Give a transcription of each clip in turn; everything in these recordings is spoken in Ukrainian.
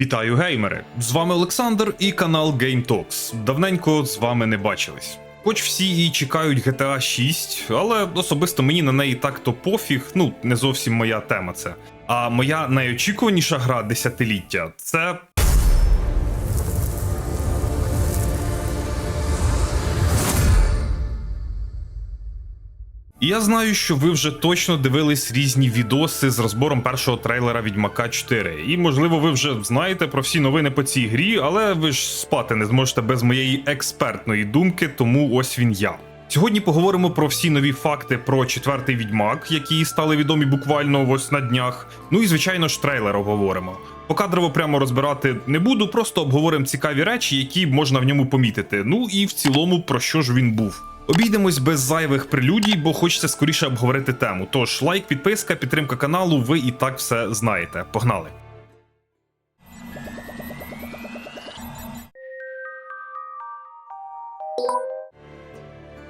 Вітаю геймери! З вами Олександр і канал Game Talks. Давненько з вами не бачились. Хоч всі і чекають GTA 6, але особисто мені на неї так-то пофіг, ну не зовсім моя тема це. А моя найочікуваніша гра десятиліття це І я знаю, що ви вже точно дивились різні відоси з розбором першого трейлера Відьмака 4. І можливо, ви вже знаєте про всі новини по цій грі, але ви ж спати не зможете без моєї експертної думки, тому ось він я. Сьогодні поговоримо про всі нові факти про четвертий відьмак, які стали відомі буквально ось на днях. Ну і звичайно ж трейлер обговоримо. Покадрово прямо розбирати не буду, просто обговоримо цікаві речі, які можна в ньому помітити. Ну і в цілому про що ж він був. Обійдемось без зайвих прелюдій, бо хочеться скоріше обговорити тему. Тож лайк, підписка, підтримка каналу, ви і так все знаєте. Погнали!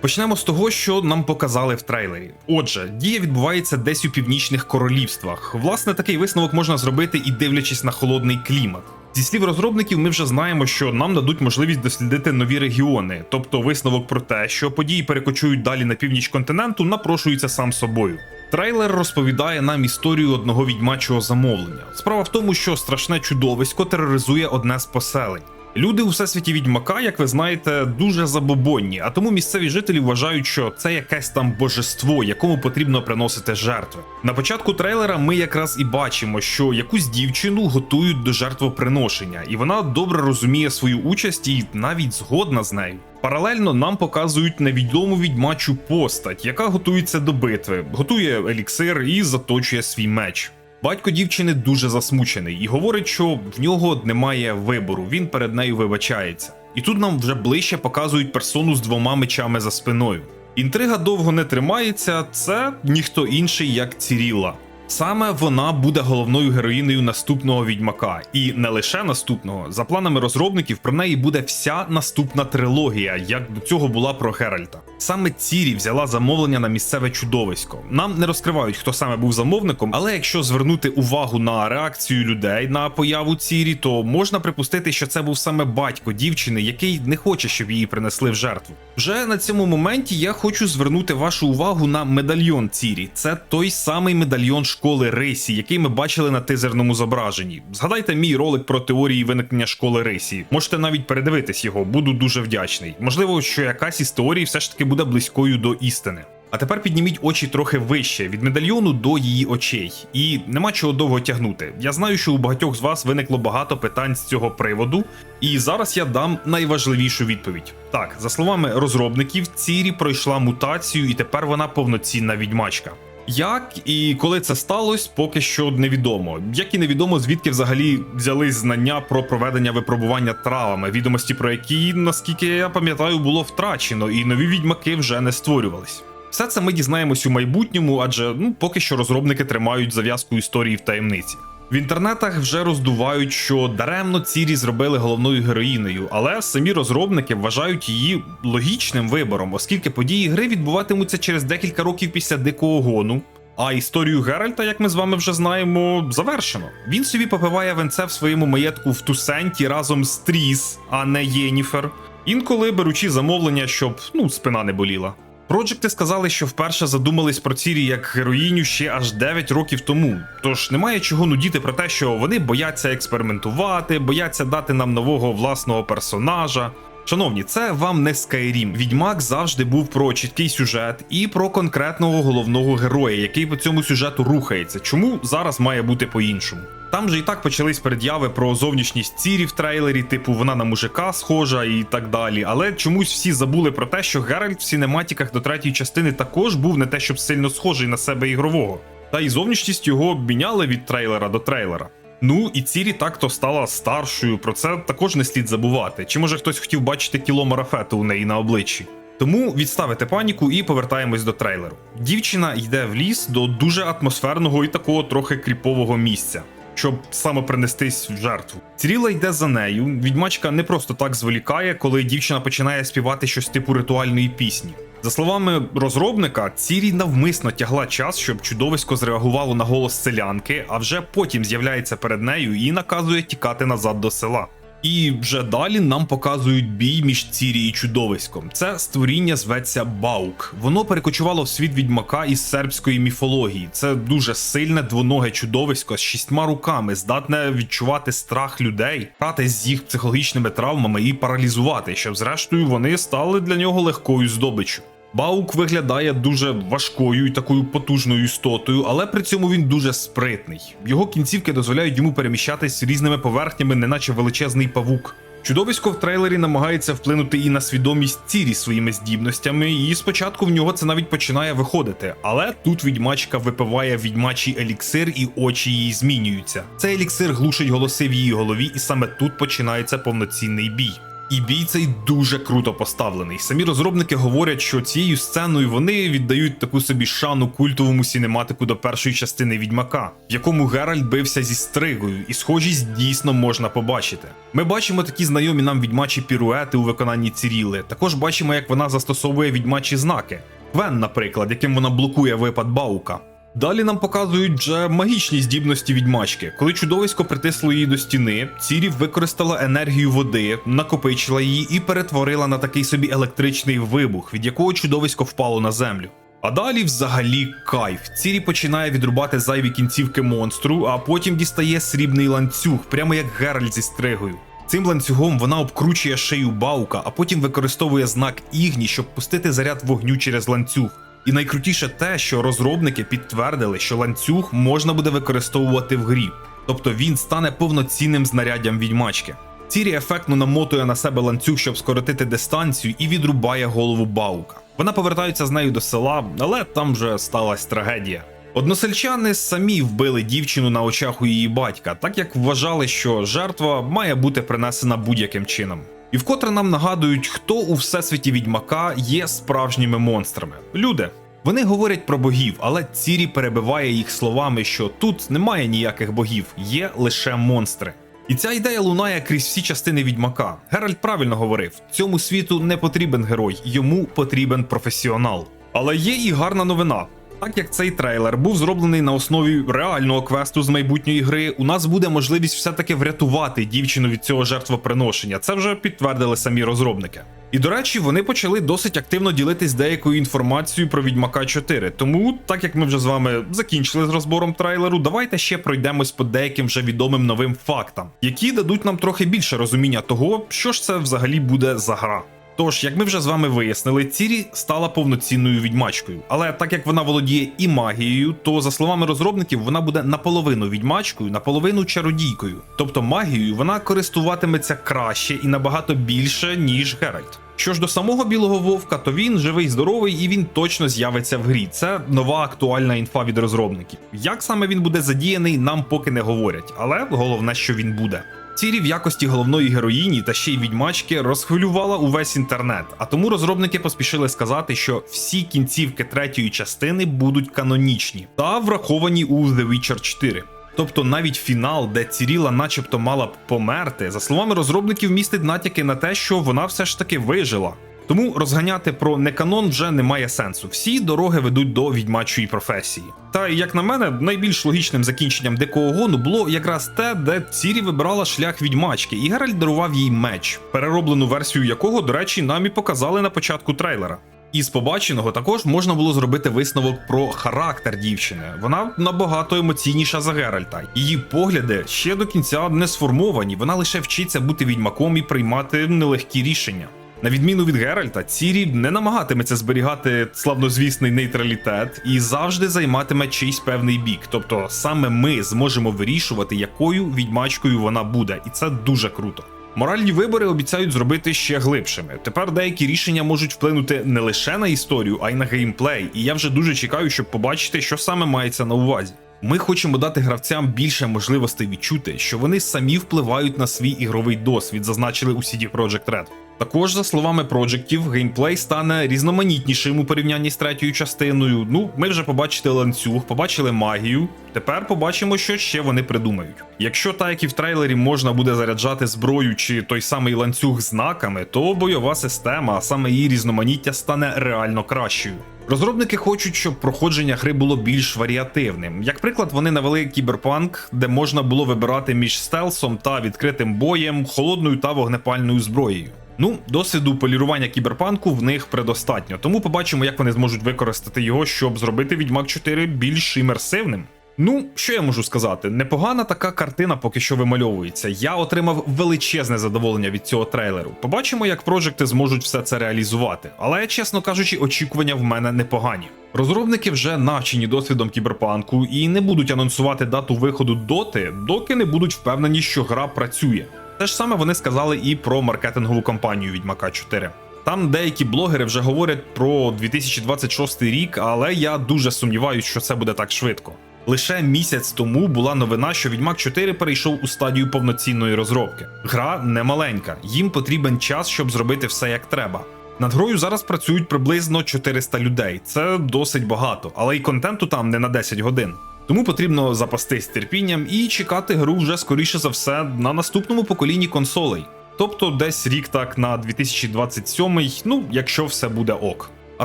Почнемо з того, що нам показали в трейлері. Отже, дія відбувається десь у північних королівствах. Власне, такий висновок можна зробити і дивлячись на холодний клімат. Зі слів розробників, ми вже знаємо, що нам дадуть можливість дослідити нові регіони, тобто висновок про те, що події перекочують далі на північ континенту, напрошується сам собою. Трейлер розповідає нам історію одного відьмачого замовлення. Справа в тому, що страшне чудовисько тероризує одне з поселень. Люди у всесвіті відьмака, як ви знаєте, дуже забобонні, а тому місцеві жителі вважають, що це якесь там божество, якому потрібно приносити жертви. На початку трейлера ми якраз і бачимо, що якусь дівчину готують до жертвоприношення, і вона добре розуміє свою участь і навіть згодна з нею. Паралельно нам показують невідому відьмачу постать, яка готується до битви, готує еліксир і заточує свій меч. Батько дівчини дуже засмучений і говорить, що в нього немає вибору, він перед нею вибачається. І тут нам вже ближче показують персону з двома мечами за спиною. Інтрига довго не тримається, це ніхто інший, як Ціріла. Саме вона буде головною героїнею наступного відьмака, і не лише наступного. За планами розробників про неї буде вся наступна трилогія, як до цього була про Геральта. Саме Цірі взяла замовлення на місцеве чудовисько. Нам не розкривають, хто саме був замовником, але якщо звернути увагу на реакцію людей на появу Цірі, то можна припустити, що це був саме батько дівчини, який не хоче, щоб її принесли в жертву. Вже на цьому моменті я хочу звернути вашу увагу на медальйон Цірі. Це той самий медальйон школи Рейсі, який ми бачили на тизерному зображенні. Згадайте мій ролик про теорії виникнення школи Рейсі. Можете навіть передивитись його, буду дуже вдячний. Можливо, що якась із теорій все ж таки буде близькою до істини. А тепер підніміть очі трохи вище від медальйону до її очей, і нема чого довго тягнути. Я знаю, що у багатьох з вас виникло багато питань з цього приводу, і зараз я дам найважливішу відповідь. Так, за словами розробників, Цірі пройшла мутацію, і тепер вона повноцінна відьмачка. Як і коли це сталося, поки що невідомо. Як і невідомо, звідки взагалі взялись знання про проведення випробування травами, відомості про які, наскільки я пам'ятаю, було втрачено, і нові відьмаки вже не створювались. Все це ми дізнаємось у майбутньому, адже ну поки що розробники тримають зав'язку історії в таємниці. В інтернетах вже роздувають, що даремно Цірі зробили головною героїнею, але самі розробники вважають її логічним вибором, оскільки події гри відбуватимуться через декілька років після дикого гону. А історію Геральта, як ми з вами вже знаємо, завершено. Він собі попиває венце в своєму маєтку в Тусенті разом з Тріс, а не Єніфер. Інколи беручи замовлення, щоб ну спина не боліла. Проджекти сказали, що вперше задумались про Цірі як героїню ще аж 9 років тому. Тож немає чого нудіти про те, що вони бояться експериментувати, бояться дати нам нового власного персонажа. Шановні, це вам не Skyrim. Відьмак завжди був про чіткий сюжет і про конкретного головного героя, який по цьому сюжету рухається. Чому зараз має бути по-іншому? Там же і так почались передяви про зовнішність Цірі в трейлері, типу вона на мужика схожа і так далі. Але чомусь всі забули про те, що Геральт в синематіках до третьої частини також був не те, щоб сильно схожий на себе ігрового. Та й зовнішність його міняли від трейлера до трейлера. Ну і Цірі так-то стала старшою, про це також не слід забувати. Чи може хтось хотів бачити кіло марафету у неї на обличчі? Тому відставити паніку і повертаємось до трейлеру. Дівчина йде в ліс до дуже атмосферного і такого трохи кріпового місця. Щоб самопринестись в жертву. Ціріла йде за нею. Відьмачка не просто так зволікає, коли дівчина починає співати щось типу ритуальної пісні. За словами розробника, Цірі навмисно тягла час, щоб чудовисько зреагувало на голос селянки, а вже потім з'являється перед нею і наказує тікати назад до села. І вже далі нам показують бій між Цірі і чудовиськом. Це створіння зветься Баук. Воно перекочувало в світ відьмака із сербської міфології. Це дуже сильне двоноге чудовисько з шістьма руками, здатне відчувати страх людей, грати з їх психологічними травмами і паралізувати, щоб зрештою вони стали для нього легкою здобиччю. Баук виглядає дуже важкою і такою потужною істотою, але при цьому він дуже спритний. Його кінцівки дозволяють йому переміщатись різними поверхнями, неначе величезний павук. Чудовисько в трейлері намагається вплинути і на свідомість Цірі своїми здібностями, і спочатку в нього це навіть починає виходити. Але тут відьмачка випиває відьмачий еліксир, і очі її змінюються. Цей еліксир глушить голоси в її голові, і саме тут починається повноцінний бій. І бій цей дуже круто поставлений. Самі розробники говорять, що цією сценою вони віддають таку собі шану культовому сінематику до першої частини відьмака, в якому Геральт бився зі стригою, і схожість дійсно можна побачити. Ми бачимо такі знайомі нам відьмачі піруети у виконанні Ціріли. Також бачимо, як вона застосовує відьмачі знаки. Квен, наприклад, яким вона блокує випад Баука. Далі нам показують вже магічні здібності відьмачки. Коли чудовисько притисло її до стіни, Цірі використала енергію води, накопичила її і перетворила на такий собі електричний вибух, від якого чудовисько впало на землю. А далі взагалі кайф. Цірі починає відрубати зайві кінцівки монстру, а потім дістає срібний ланцюг, прямо як Геральт зі стригою. Цим ланцюгом вона обкручує шию баука, а потім використовує знак Ігні, щоб пустити заряд вогню через ланцюг. І найкрутіше те, що розробники підтвердили, що ланцюг можна буде використовувати в грі, тобто він стане повноцінним знаряддям відьмачки. Цірі ефектно намотує на себе ланцюг, щоб скоротити дистанцію, і відрубає голову Баука. Вона повертається з нею до села, але там вже сталася трагедія. Односельчани самі вбили дівчину на очах у її батька, так як вважали, що жертва має бути принесена будь-яким чином. І вкотре нам нагадують, хто у всесвіті відьмака є справжніми монстрами. Люди. Вони говорять про богів, але Цірі перебиває їх словами, що тут немає ніяких богів, є лише монстри. І ця ідея лунає крізь всі частини відьмака. Геральт правильно говорив: цьому світу не потрібен герой, йому потрібен професіонал. Але є і гарна новина. Так як цей трейлер був зроблений на основі реального квесту з майбутньої гри, у нас буде можливість все-таки врятувати дівчину від цього жертвоприношення. Це вже підтвердили самі розробники. І до речі, вони почали досить активно ділитись деякою інформацією про Відьмака 4. Тому, так як ми вже з вами закінчили з розбором трейлеру, давайте ще пройдемось по деяким вже відомим новим фактам, які дадуть нам трохи більше розуміння того, що ж це взагалі буде за гра. Тож, як ми вже з вами вияснили, Цірі стала повноцінною відьмачкою. Але так як вона володіє і магією, то за словами розробників, вона буде наполовину відьмачкою, наполовину чародійкою. Тобто магією вона користуватиметься краще і набагато більше, ніж Геральт. Що ж до самого білого вовка, то він живий, здоровий і він точно з'явиться в грі. Це нова актуальна інфа від розробників. Як саме він буде задіяний, нам поки не говорять, але головне, що він буде. Цірі в якості головної героїні та ще й відьмачки розхвилювала увесь інтернет, а тому розробники поспішили сказати, що всі кінцівки третьої частини будуть канонічні та враховані у The Witcher 4. Тобто навіть фінал, де Ціріла начебто мала б померти, за словами розробників, містить натяки на те, що вона все ж таки вижила. Тому розганяти про неканон вже немає сенсу. Всі дороги ведуть до відьмачої професії. Та як на мене, найбільш логічним закінченням дикого гону було якраз те, де Цірі вибирала шлях відьмачки, і Геральт дарував їй меч, перероблену версію якого, до речі, нам і показали на початку трейлера. Із побаченого також можна було зробити висновок про характер дівчини. Вона набагато емоційніша за Геральта. Її погляди ще до кінця не сформовані. Вона лише вчиться бути відьмаком і приймати нелегкі рішення. На відміну від Геральта, Цірі не намагатиметься зберігати славнозвісний нейтралітет і завжди займатиме чийсь певний бік. Тобто саме ми зможемо вирішувати, якою відьмачкою вона буде, і це дуже круто. Моральні вибори обіцяють зробити ще глибшими. Тепер деякі рішення можуть вплинути не лише на історію, а й на геймплей. І я вже дуже чекаю, щоб побачити, що саме мається на увазі. Ми хочемо дати гравцям більше можливостей відчути, що вони самі впливають на свій ігровий досвід, зазначили у CD Projekt Red. Також, за словами проджектів, геймплей стане різноманітнішим у порівнянні з третьою частиною. Ну, ми вже побачили ланцюг, побачили магію. Тепер побачимо, що ще вони придумають. Якщо так як і в трейлері можна буде заряджати зброю чи той самий ланцюг знаками, то бойова система, а саме її різноманіття, стане реально кращою. Розробники хочуть, щоб проходження гри було більш варіативним. Як приклад, вони навели кіберпанк, де можна було вибирати між стелсом та відкритим боєм, холодною та вогнепальною зброєю. Ну, досвіду полірування кіберпанку в них предостатньо, тому побачимо, як вони зможуть використати його, щоб зробити Відьмак 4 більш імерсивним. Ну, що я можу сказати? Непогана така картина поки що вимальовується. Я отримав величезне задоволення від цього трейлеру. Побачимо, як проджекти зможуть все це реалізувати. Але, чесно кажучи, очікування в мене непогані. Розробники вже навчені досвідом кіберпанку і не будуть анонсувати дату виходу доти, доки не будуть впевнені, що гра працює. Те ж саме вони сказали і про маркетингову кампанію Відьмака 4. Там деякі блогери вже говорять про 2026 рік, але я дуже сумніваюся, що це буде так швидко. Лише місяць тому була новина, що Відьмак 4 перейшов у стадію повноцінної розробки. Гра не маленька, їм потрібен час, щоб зробити все як треба. Над грою зараз працюють приблизно 400 людей. Це досить багато, але й контенту там не на 10 годин. Тому потрібно запастись терпінням і чекати гру вже скоріше за все на наступному поколінні консолей. Тобто десь рік так на 2027, ну якщо все буде ок. А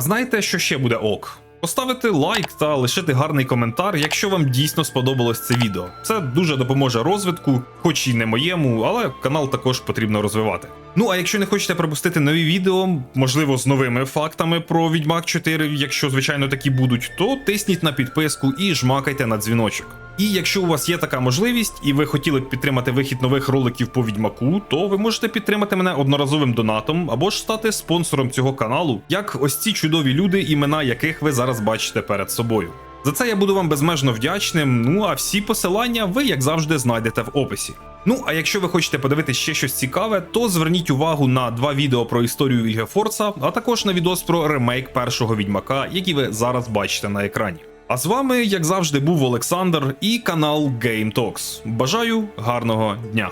знаєте, що ще буде ок? Поставити лайк та лишити гарний коментар, якщо вам дійсно сподобалось це відео. Це дуже допоможе розвитку, хоч і не моєму, але канал також потрібно розвивати. Ну а якщо не хочете пропустити нові відео, можливо, з новими фактами про Відьмак 4, якщо звичайно такі будуть, то тисніть на підписку і жмакайте на дзвіночок. І якщо у вас є така можливість, і ви хотіли б підтримати вихід нових роликів по відьмаку, то ви можете підтримати мене одноразовим донатом або ж стати спонсором цього каналу, як ось ці чудові люди, імена яких ви зараз бачите перед собою. За це я буду вам безмежно вдячним. Ну а всі посилання ви, як завжди, знайдете в описі. Ну а якщо ви хочете подивитися ще щось цікаве, то зверніть увагу на два відео про історію Вільгефорца, а також на відос про ремейк першого відьмака, який ви зараз бачите на екрані. А з вами, як завжди, був Олександр і канал Game Talks. Бажаю гарного дня!